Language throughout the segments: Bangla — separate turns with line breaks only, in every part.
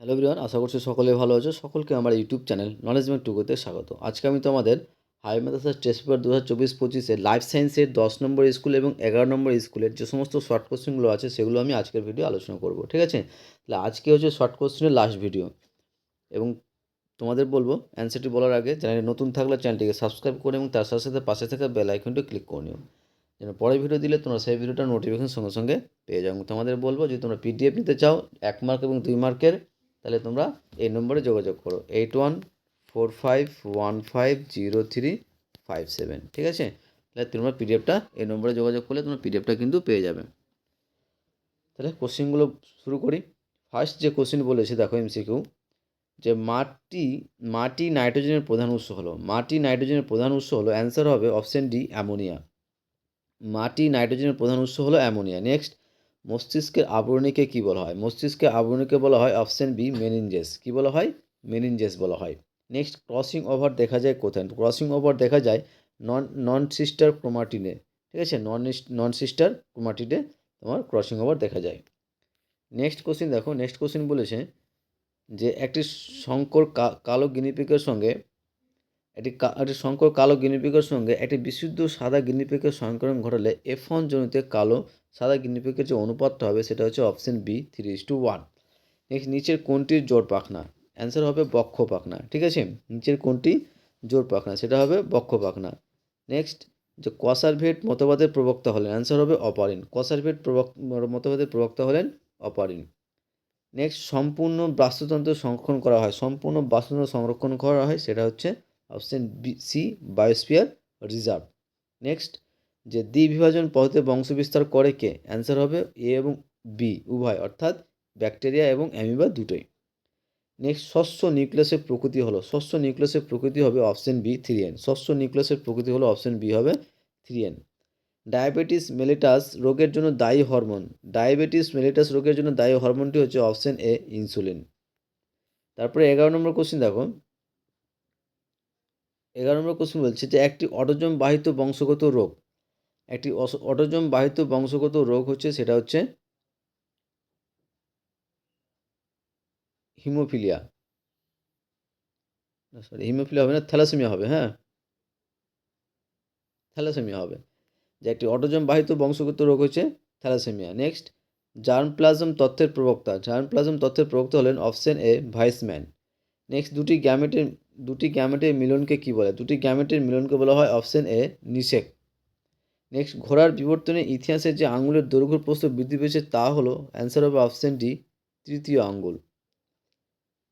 হ্যালো ব্রিয়ান আশা করছি সকলে ভালো আছো। সকলকে আমার ইউটিউব চ্যানেল নলেজ মেক টুকুতে স্বাগত। আজকে আমি তোমাদের হাই ম্যাথাসের টেস্ট পেপার দু হাজার চব্বিশ পঁচিশে লাইফ সায়েন্সের দশ নম্বর স্কুল এবং এগারো নম্বর স্কুলের যে সমস্ত শর্ট কোশ্চেনগুলো আছে, সেগুলো আমি আজকের ভিডিও আলোচনা করব, ঠিক আছে? তাহলে আজকে হচ্ছে শর্ট কোশ্চেনের লাস্ট ভিডিও এবং তোমাদের বলব অ্যান্সারটি বলার আগে চ্যানেলে নতুন থাকলে চ্যানেলটিকে সাবস্ক্রাইব করে এবং তার সাথে সাথে পাশে থাকা বেল আইকনটি ক্লিক করে নিও। যেন পরের ভিডিও দিলে তোমরা সেই ভিডিওটা নোটিফিকেশন সঙ্গে সঙ্গে পেয়ে যাও। তোমাদের বলব, যদি তোমরা পিডিএফ নিতে চাও, এক মার্ক এবং দুই মার্কের তাহলে তোমরা এই নম্বরে যোগাযোগ করো eight one four five one five zero three five seven ঠিক আছে? তাহলে তোমরা পিডিএফটা এই নম্বরে যোগাযোগ করলে তোমরা পিডিএফটা কিন্তু পেয়ে যাবে। তাহলে কোশ্চেনগুলো শুরু করি। ফার্স্ট যে কোশ্চেন বলেছে, দেখো এমসিকিউ যে মাটি মাটি নাইট্রোজেনের প্রধান উৎস হলো। মাটি নাইট্রোজেনের প্রধান উৎস হলো অ্যান্সার হবে অপশন ডি অ্যামোনিয়া। মাটি নাইট্রোজেনের প্রধান উৎস হলো অ্যামোনিয়া। নেক্সট মস্তিষ্কের আবরণীকে কি বলা হয়? মস্তিষ্কের আবরণীকে বলা হয় অপশন বি মেনিনজেস কি বলা হয়? মেনিনজেস বলা হয়। নেক্সট ক্রসিং ওভার দেখা যায় কোথায়? ক্রসিং ওভার দেখা যায় নন নন সিস্টার ক্রোমাটিনে ঠিক আছে? নন নন সিস্টার ক্রোমাটিনে তোমার ক্রসিং ওভার দেখা যায়। নেক্সট কোশ্চিন দেখো। নেক্সট কোশ্চিন বলেছে যে একটি শঙ্কর কালো গিনিপিকের সঙ্গে একটি একটি শঙ্কর কালো গিনিপিকের সঙ্গে একটি বিশুদ্ধ সাদা গিনিপিকের সংকরণ ঘটালে এফ ওয়ান জনিতে কালো সাদা গিনিপিকের যে অনুপাতটা হবে সেটা হচ্ছে option B three is two one next, নিচের কোনটির জোর পাখনা? অ্যান্সার হবে বক্ষ পাখনা, ঠিক আছে? নিচের কোনটি জোর পাখনা, সেটা হবে বক্ষ পাখনা। নেক্সট, যে কসারভেট মতবাদের প্রবক্তা হলেন অ্যান্সার হবে অপারিন কসারভেট প্রবক মতবাদের প্রবক্তা হলেন অপারিন নেক্সট, সম্পূর্ণ বাস্তুতন্ত্র সংরক্ষণ করা হয়। সম্পূর্ণ বাস্তুতন্ত্র সংরক্ষণ করা হয়, সেটা হচ্ছে option B, C biosphere reserve next যে দ্বি দ্বিবিভাজন পদ্ধতিতে বংশবিস্তার করে কে? অ্যান্সার হবে এ এবং বি উভয়, অর্থাৎ ব্যাকটেরিয়া এবং অ্যামিবা দুটোই। নেক্সট ষষ্ঠ নিউক্লিয়াসের প্রকৃতি হলো ষষ্ঠ নিউক্লিয়াসের প্রকৃতি হবে অপশন বি থ্রি এন ষষ্ঠ নিউক্লিয়াসের প্রকৃতি হলো অপশন বি হবে থ্রি এন ডায়াবেটিস মেলিটাস রোগের জন্য দায়ী হরমোন ডায়াবেটিস মেলিটাস রোগের জন্য দায়ী হরমোনটি হচ্ছে অপশন এ ইনসুলিন তারপরে এগারো নম্বর কোশ্চিন দেখো। এগারো নম্বর কোশ্চেন বলছে যে, একটি অটোজম বাহিত বংশগত রোগ। একটি অটোজম বাহিত বংশগত রোগ হচ্ছে, সেটা হচ্ছে হিমোফিলিয়া। সরি হিমোফিলিয়া হবে না, থ্যালাসেমিয়া হবে হ্যাঁ? থ্যালাসেমিয়া হবে। যে, একটি অটোজম বাহিত বংশগত রোগ হচ্ছে থ্যালাসেমিয়া। নেক্সট জার্ম প্লাজম তথ্যের প্রবক্তা। জার্ম প্লাজম তথ্যের প্রবক্তা হলেন অপশন এ ভাইসম্যান। নেক্সট দুটি গ্যামেটের দুটি গ্যামেটের মিলনকে কি বলে? দুটি গ্যামেটের মিলনকে বলা হয় অপশন এ নিষেক। নেক্সট, ঘোড়ার বিবর্তনে ইতিহাসের যে আঙুলের দৈর্ঘ্য প্রস্থ বৃদ্ধি পেয়েছে তা হলো অ্যান্সার হবে অপশন ডি, তৃতীয় আঙ্গুল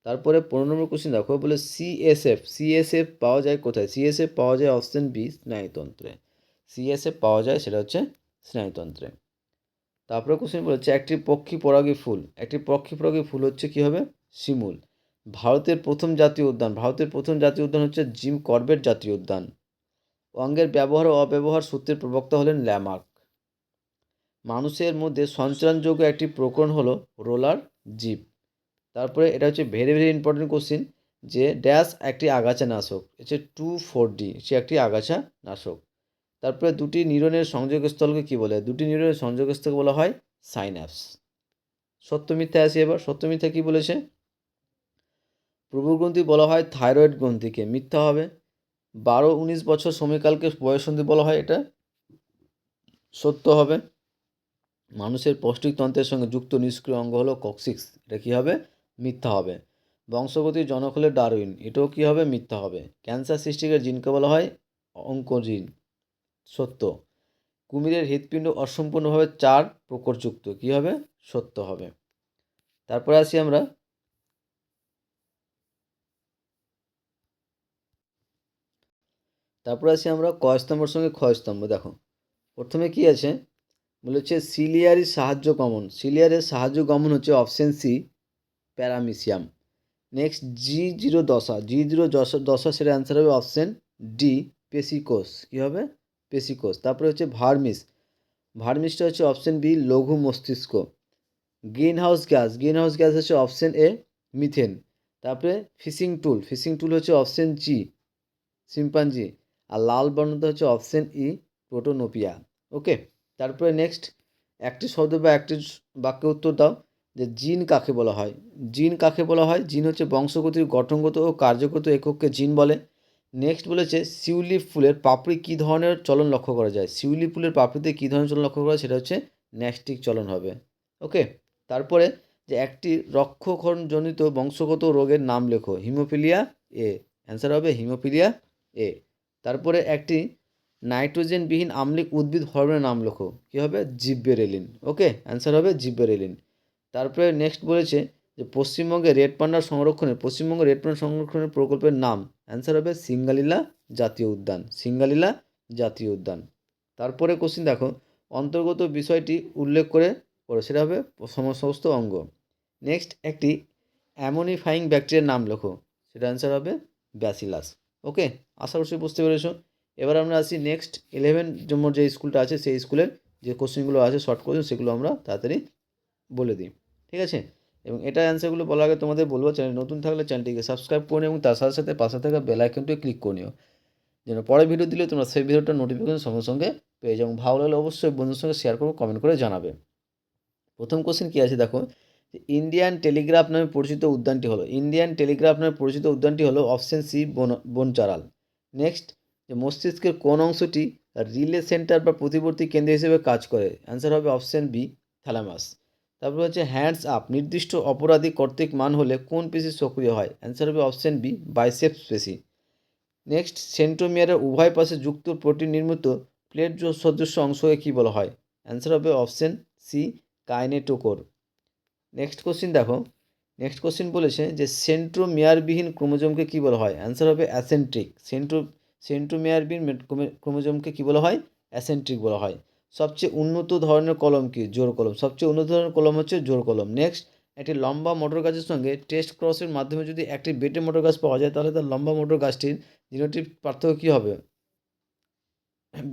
তারপরে পনেরো নম্বর কোশ্চেন দেখো, বলে সিএসএফ সিএসএফ পাওয়া যায় কোথায়? সিএসএফ পাওয়া যায় অপশন বি, স্নায়ুতন্ত্রে। সিএসএফ পাওয়া যায় সেটা হচ্ছে স্নায়ুতন্ত্রে। তারপরে কোশ্চেন বলেছে, একটি পক্ষী পরাগী ফুল। একটি পক্ষী পরাগী ফুল হচ্ছে কী হবে? শিমুল। ভারতের প্রথম জাতীয় উদ্যান। ভারতের প্রথম জাতীয় উদ্যান হচ্ছে জিম করবেট জাতীয় উদ্যান। অঙ্গের ব্যবহার ও অব্যবহার সূত্রের প্রবক্তা হলেন ল্যামার্ক। মানুষের মধ্যে সঞ্চালনযোগ্য একটি প্রকরণ হলো রোলার জিপ। তারপরে এটা হচ্ছে ভেরি ভেরি ইম্পর্টেন্ট কোশ্চিন যে ড্যাশ একটি আগাছা নাশক হচ্ছে টু ফোর ডি সে একটি আগাছা নাশক। তারপরে দুটি নিউরনের সংযোগস্থলকে কী বলে? দুটি নিউরনের সংযোগস্থলকে বলা হয় সাইন্যাপস সত্য মিথ্যা আসি এবার। সত্য মিথ্যা কী বলেছে? প্রভুগ্রন্থি বলা হয় থাইরয়েড গ্রন্থিকে। মিথ্যা হবে। বারো উনিশ বছর সময়কালকে বয়সন্ধি বলা হয় এটা। সত্য হবে। মানুষের পৌষ্টিকতন্ত্রের সঙ্গে যুক্ত নিষ্ক্রিয় অঙ্গ হলো কক্সিক্স। এটা কী হবে? মিথ্যা হবে। বংশগতির জনক হলে ডারউইন। এটাও কী হবে? মিথ্যা হবে। ক্যান্সার সৃষ্টিকারী জিনকে বলা হয় অঙ্কজিন। সত্য। কুমিরের হৃৎপিণ্ড অসম্পূর্ণভাবে চার প্রকরযুক্ত। কী হবে? সত্য হবে। তারপরে আসি আমরা তারপরে আসি আমরা ক স্তম্ভর সঙ্গে খ স্তম্ভ, দেখো। প্রথমে কি আছে? বলেছে সিলিয়ারি সাহায্য গমন। সিলিয়ারের সাহায্য গমন হচ্ছে option C paramecium next G zero দশা। জি জিরো দশা সেটা অ্যান্সার হবে অপশন ডি পেসিকোষ কী হবে? পেসিকোষ তারপরে হচ্ছে ভার্মিস ভার্মিসটা হচ্ছে অপশন বি লঘু মস্তিষ্ক। Greenhouse gas greenhouse gas হচ্ছে অপশন এ মিথেন তারপরে ফিশিং টুল ফিশিং টুল হচ্ছে অপশন জি সিম্পাঞ্জি আর লাল বর্ণটা হচ্ছে অপশন ই, প্রোটোনোপিয়া। ওকে, তারপরে নেক্সট একটি শব্দ বা একটি বাক্যে উত্তর দাও যে জিন কাকে বলা হয়। জিন কাকে বলা হয়? জিন হচ্ছে বংশগতির গঠনগত ও কার্যগত একককে জিন বলে। নেক্সট বলেছে শিউলি ফুলের পাপড়ি কী ধরনের চলন লক্ষ্য করা যায়? শিউলি ফুলের পাপড়িতে কী ধরনের চলন লক্ষ্য করা যায়? সেটা হচ্ছে ন্যাস্টিক চলন হবে। ওকে, তারপরে যে একটি রক্ষকণজনিত বংশগত রোগের নাম লেখো, হিমোফিলিয়া এ। অ্যান্সার হবে হিমোফিলিয়া এ। তারপরে একটি নাইট্রোজেনবিহীন আম্লিক উদ্ভিদ হরমোনের নাম লেখো। কী হবে? জিব্বেরেলিন। ওকে? অ্যান্সার হবে জিব্বেরেলিন। তারপরে নেক্সট বলেছে যে পশ্চিমবঙ্গে রেড পান্ডার সংরক্ষণে পশ্চিমবঙ্গে রেড পান্ডা সংরক্ষণের প্রকল্পের নাম। অ্যান্সার হবে সিঙ্গালীলা জাতীয় উদ্যান। সিঙ্গালীলা জাতীয় উদ্যান। তারপরে কোশ্চিন দেখো। অন্তর্গত বিষয়টি উল্লেখ করে পড়ো। সেটা হবে সমস্ত অঙ্গ। নেক্সট একটি অ্যামোনিফাইং ব্যাকটেরিয়ার নাম লেখো। সেটা অ্যান্সার হবে ব্যাসিলাস। ওকে? আশা করছি বুঝতে পেরেছ। এবার আমরা আসি নেক্সট ইলেভেন নম্বর যে স্কুলটা আছে, সেই স্কুলের যে কোশ্চেনগুলো আছে শর্ট কোশ্চেন সেগুলো আমরা তাড়াতাড়ি বলে দিই। ঠিক আছে? এবং এটা অ্যান্সারগুলো বলার আগে তোমাদের বলব, চ্যানেল নতুন থাকলে চ্যানেলটিকে সাবস্ক্রাইব করে এবং তার সাথে সাথে পাশে থাকা বেল আইকনটিও ক্লিক করে নিও। যেন পরে ভিডিও দিলে তোমরা সেই ভিডিওটা নোটিফিকেশন সঙ্গে সঙ্গে পেয়ে যাও। ভালো লাগলে অবশ্যই বন্ধুর সঙ্গে শেয়ার করো কমেন্ট করে জানাবে। প্রথম কোশ্চেন কী আছে দেখো? ইন্ডিয়ান টেলিগ্রাফ নামে পরিচিত উদ্যানটি হলো ইন্ডিয়ান টেলিগ্রাফ নামে পরিচিত উদ্যানটি হলো অপশন সি বন, বনচারাল। নেক্সট যে মস্তিষ্কের কোন অংশটি রিলে সেন্টার বা প্রতিবর্তী কেন্দ্র হিসেবে কাজ করে? অ্যান্সার হবে অপশন বি থ্যালামাস তারপর হচ্ছে হ্যান্ডস আপ নির্দিষ্ট অপরাধী কর্তৃক মান হলে কোন পেশি সক্রিয় হয়? অ্যান্সার হবে অপশন বি বাইসেপস পেশি। নেক্সট সেন্ট্রোমিয়ারের উভয় পাশে যুক্ত প্রোটিন নির্মিত প্লেট সদৃশ্য অংশকে কী বলা হয়? অ্যান্সার হবে option C kinetochore next question দেখো। নেক্সট কোশ্চিন বলেছে যে সেন্ট্রোমিয়ারবিহীন ক্রোমোজোমকে কী বলা হয়? অ্যান্সার হবে অ্যাসেন্ট্রিক সেন্ট্রো সেন্ট্রোমিয়ারবিহীন ক্রোমোজোমকে কী বলা হয়? অ্যাসেন্ট্রিক বলা হয়। সবচেয়ে উন্নত ধরনের কলম কি? জোর কলম। সবচেয়ে উন্নত ধরনের কলম হচ্ছে জোর কলম। নেক্সট একটি লম্বা মোটর গাছের সঙ্গে টেস্ট ক্রসের মাধ্যমে যদি একটি বেটে মোটর গাছ পাওয়া যায়, তাহলে তার লম্বা মোটর গাছটির জিনোটিভ পার্থক্য কী হবে?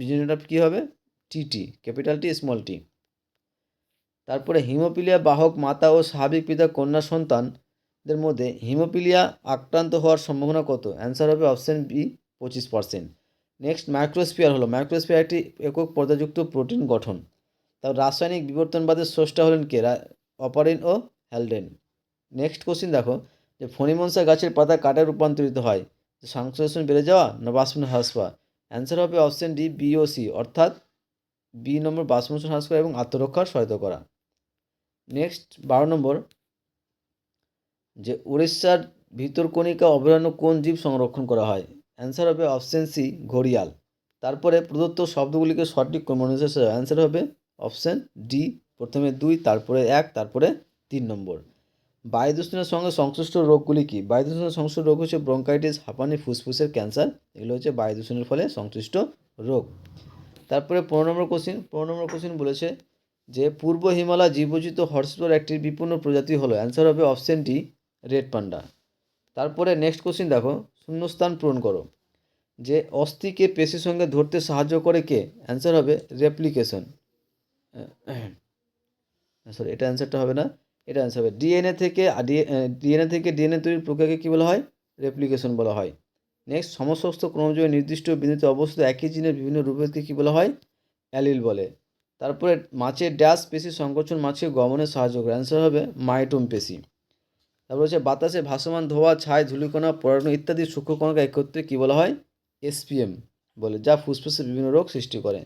জিনোটাপ কী হবে? TT capital T small T তারপরে হিমোপিলিয়া বাহক মাতা ও স্বাভাবিক পিতা কন্যা সন্তানদের মধ্যে হিমোপিলিয়া আক্রান্ত হওয়ার সম্ভাবনা কত? অ্যান্সার হবে অপশান বি পঁচিশ পার্সেন্ট নেক্সট মাইক্রোস্পিয়ার হলো। মাইক্রোস্পিয়ার একটি একক পর্দাযুক্ত প্রোটিন গঠন। তার রাসায়নিক বিবর্তনবাদের স্রষ্টা হলেন কে? অপারিন ও হ্যালডেন। নেক্সট কোশ্চিন দেখো, যে ফণিমনসা গাছের পাতা কাটে রূপান্তরিত হয়? সংশ্লেষণ বেড়ে যাওয়া না বাষ্পন হ্রাস পাওয়া অ্যান্সার হবে অপশান ডি বিওসি অর্থাৎ বি নম্বর বাষ্পমোচন হ্রাস করা এবং আত্মরক্ষার সহায়তা করা। নেক্সট বারো নম্বর, যে উড়িষ্যার ভিতরকণিকা অভয়ারণ্য কোন জীব সংরক্ষণ করা হয়? অ্যান্সার হবে অপশন সি ঘড়িয়াল। তারপরে প্রদত্ত শব্দগুলিকে সঠিক ক্রমানুসারে অ্যান্সার হবে অপশন ডি প্রথমে দুই, তারপরে এক, তারপরে তিন নম্বর। বায়ু দূষণের সঙ্গে সংশ্লিষ্ট রোগগুলি কী? বায়ু দূষণের সংশ্লিষ্ট রোগ হচ্ছে ব্রঙ্কাইটিস হাঁপানি, ফুসফুসের ক্যান্সার এগুলো হচ্ছে বায়ু দূষণের ফলে সংশ্লিষ্ট রোগ। তারপরে পনেরো নম্বর কোশ্চিন পনেরো নম্বর কোশ্চিন বলেছে যে পূর্ব হিমালয় জীবজিত হর্সপোর একটি বিপন্ন প্রজাতি হলো। অ্যান্সার হবে অপশন ডি রেড পান্ডা তারপরে নেক্সট কোশ্চিন দেখো, শূন্যস্থান পূরণ করো। যে অস্থিকে পেশির সঙ্গে ধরতে সাহায্য করে কে? অ্যান্সার হবে রেপ্লিকেশন সরি এটা অ্যান্সারটা হবে না, এটা অ্যান্সার হবে। ডিএনএ থেকে ডিএনএ থেকে ডিএনএ তৈরির প্রক্রিয়াকে কী বলা হয়? রেপ্লিকেশন বলা হয়। নেক্সট সমস্ত ক্রমজোয়ে নির্দিষ্ট বিন্দুতে অবস্থিত একই জিনের বিভিন্ন রূপকে কী বলা হয়? অ্যালিল বলে। তারপরে মাছের ড্যাশ পেশি, সংকোচন মাছের গমনে সাহায্য করে। অ্যান্সার হবে মাইটোম পেশি। তারপর হচ্ছে বাতাসে ভাসমান ধোয়া, ছাই, ধুলিকণা পড়ানো ইত্যাদি সূক্ষ্মকণাকে একত্রে কী বলা হয়? এসপিএম বলে, যা ফুসফুসে বিভিন্ন রোগ সৃষ্টি করে।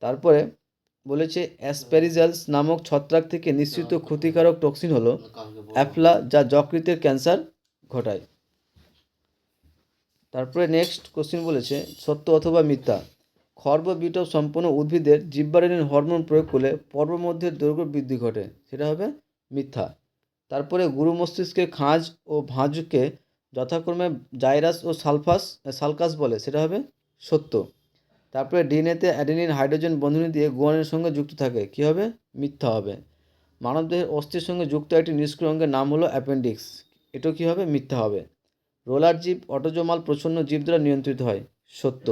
তারপরে বলেছে অ্যাসপ্যারিজালস নামক ছত্রাক থেকে নিঃসৃত ক্ষতিকারক টক্সিন হলো অ্যাফলা যা যকৃতের ক্যান্সার ঘটায়। তারপরে নেক্সট কোশ্চিন বলেছে, সত্য অথবা মিথ্যা? খর্ব বিটপ সম্পন্ন উদ্ভিদের জিব্বারেনিন হরমোন প্রয়োগ করলে পর্বমধ্যের দৈর্ঘ্য বৃদ্ধি ঘটে। সেটা হবে মিথ্যা। তারপরে গুরু মস্তিষ্কে খাঁজ ও ভাঁজকে যথাক্রমে জাইরাস ও সালফাস সালকাস বলে, সেটা হবে সত্য। তারপরে ডিএনএতে অ্যাডেনিন, হাইড্রোজেন বন্ধনী দিয়ে গুয়ানের সঙ্গে যুক্ত থাকে। কী হবে? মিথ্যা হবে। মানবদেহের অস্থির সঙ্গে যুক্ত একটি নিষ্ক্রিয় অঙ্গের নাম হলো অ্যাপেন্ডিক্স। এটাও কী হবে? মিথ্যা হবে। রোলার জীব অটোজোমাল প্রচ্ছন্ন জীব দ্বারা নিয়ন্ত্রিত হয়। সত্য।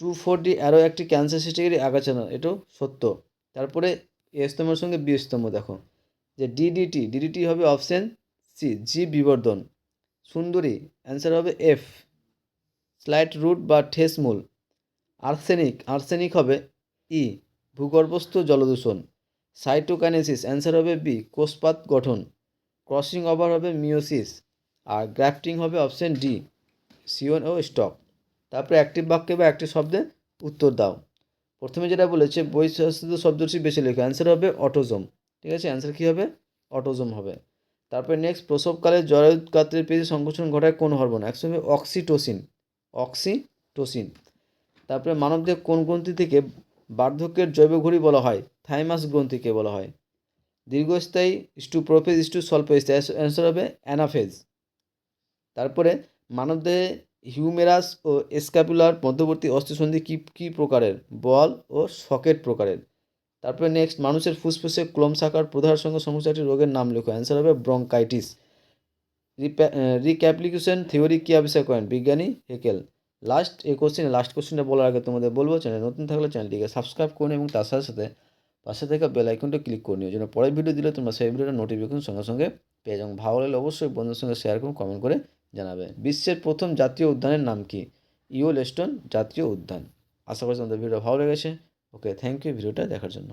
টু ফোর ডি অ্যারো একটি ক্যান্সার সৃষ্টিকারী আগাছা না এটাও সত্য। তারপরে এ স্তম্ভের সঙ্গে বি স্তম্ভ, দেখো। যে ডিডিটি ডিডিটি হবে অপশন সি, জি বিবর্ধন। সুন্দরী, অ্যান্সার হবে এফ। স্লাইট রুট বা ঠেস মূল। আর্সেনিক আর্সেনিক হবে ই, ভূগর্ভস্থ জলদূষণ। সাইটোকাইনেসিস, অ্যান্সার হবে বি, কোষপাত গঠন। ক্রসিং ওভার হবে মিওসিস আর গ্রাফটিং হবে অপশন ডি, সিওন ও স্টক। তারপরে অ্যাক্টিভ বাক্যে বা একটি শব্দে উত্তর দাও। প্রথমে যেটা বলেছে বৈশাস্ত্র শব্দটি বেছে লেখো। অ্যান্সার হবে অটোজম ঠিক আছে? অ্যান্সার কী হবে? অটোজম হবে। তারপরে নেক্সট প্রসবকালে জরায়ুৎকাত্রের পেশি সংকোচন ঘটায় কোন হরমোন? একশো হবে অক্সিটোসিন অক্সিটোসিন তারপরে মানবদেহ কোন গ্রন্থি থেকে বার্ধক্যের জৈব ঘড়ি বলা হয়? থাইমাস গ্রন্থিকে বলা হয়। দীর্ঘস্থায়ী স্টু প্রোফেজ স্টু স্বল্প স্থায়ী অ্যান্সার হবে অ্যানাফেজ। তারপরে মানবদেহে হিউমেরাস ও এসক্যাপুলার মধ্যবর্তী অস্থিসন্ধি কী কী প্রকারের? বল ও সকেট প্রকারের। তারপরে নেক্সট মানুষের ফুসফুসে ক্লোম শাখার প্রধান সঙ্গে সমস্যাটি রোগের নাম লেখো। অ্যান্সার হবে ব্রঙ্কাইটিস রিক্যাপ্লিকেশন থিওরি কী আবিষ্কার করেন? বিজ্ঞানী হেকেল। লাস্ট এই কোশ্চেনে লাস্ট কোশ্চেনটা বলার আগে তোমাদের বলব, চ্যানেল নতুন থাকলে চ্যানেলটিকে সাবস্ক্রাইব করুন এবং তার সাথে সাথে পাশে থাকা বেল আইকনটা ক্লিক করে নিও, যেন পরের ভিডিও দিলে তোমরা সেই ভিডিওটা নোটিফিকেশন সঙ্গে সঙ্গে পেয়ে যাও। ভালো লাগলে অবশ্যই বন্ধুদের সঙ্গে শেয়ার করুন কমেন্ট করে জানাবে। বিশ্বের প্রথম জাতীয় উদ্যানের নাম কি? ইউলেস্টন জাতীয় উদ্যান। আশা করছি তোমাদের ভিডিও ভালো লেগেছে। ওকে, থ্যাংক ইউ ভিডিওটা দেখার জন্য।